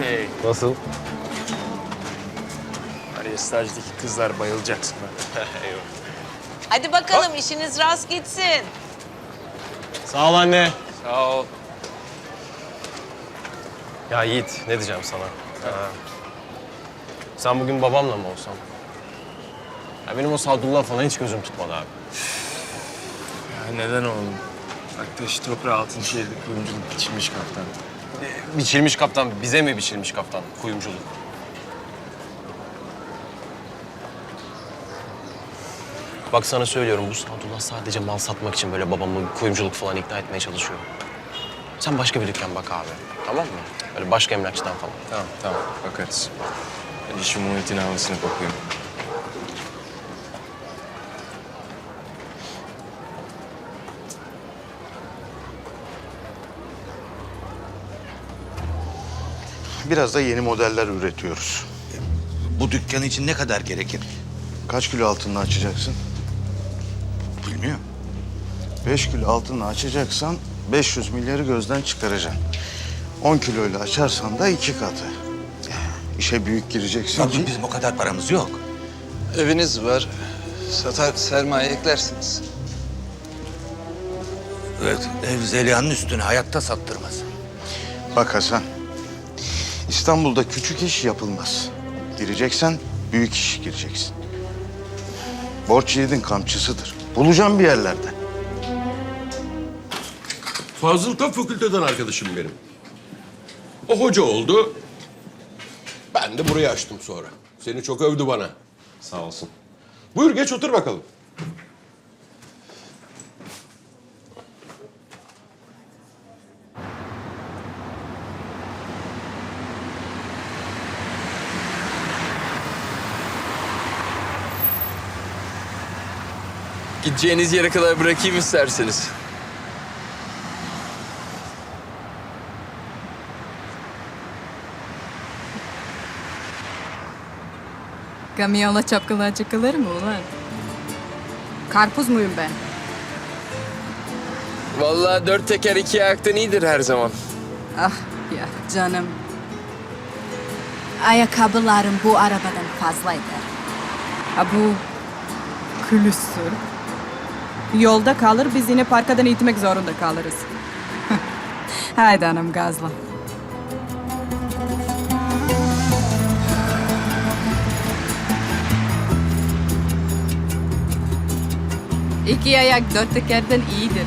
Bey. Nasıl? Var ya stajdaki kızlar bayılacaksın. Hadi bakalım işiniz rast gitsin. Sağ ol anne. Sağ ol. Ya Yiğit ne diyeceğim sana? Ha. Sen bugün babamla mı olsan? Ya benim o Sadullah falan hiç gözüm tutmadı abi. Ya neden oğlum? Bak taşı toprağı altın şehirde kuyumculuk biçilmiş kaptan. Biçilmiş kaptan, bize mi biçilmiş kaptan? Kuyumculuk. Bak sana söylüyorum bu Sadullah sadece mal satmak için böyle babamı kuyumculuk falan ikna etmeye çalışıyor. Sen başka bir dükkan bak abi. Tamam mı? Böyle başka emlakçıdan falan. Tamam tamam bakarız. Hadi şu Muhit'in havasını kokuyorum. Biraz da yeni modeller üretiyoruz. Bu dükkan için ne kadar gerekir? Kaç kilo altınla açacaksın? Bilmiyorum. 5 kilo altınla açacaksan 500 milyarı gözden çıkaracaksın. 10 kiloyla açarsan da iki katı. İşe büyük gireceksin Tabii ki... bizim o kadar paramız yok. Eviniz var. Satar sermaye eklersiniz. Evet, ev Zeliha'nın üstüne hayatta sattırmaz. Bak Hasan, İstanbul'da küçük iş yapılmaz. Gireceksen büyük iş gireceksin. Borç yiğidin kamçısıdır. Bulacağım bir yerlerde. Fazıl Top fakülteden arkadaşım benim. O hoca oldu. Ben de burayı açtım sonra. Seni çok övdü bana. Sağ olsun. Buyur geç otur bakalım. Gideceğiniz yere kadar bırakayım isterseniz. Kamyonla çapkınlığa çıkılır mı ulan? Karpuz muyum ben? Vallahi dört teker iki ayaktan iyidir her zaman. Ah ya canım. Ayakkabılarım bu arabadan fazlaydı. Ha bu külüstür. Yolda kalır biz yine parkadan itmek zorunda kalırız. Haydi anam gazla. İki ayak dört tekerden iyidir.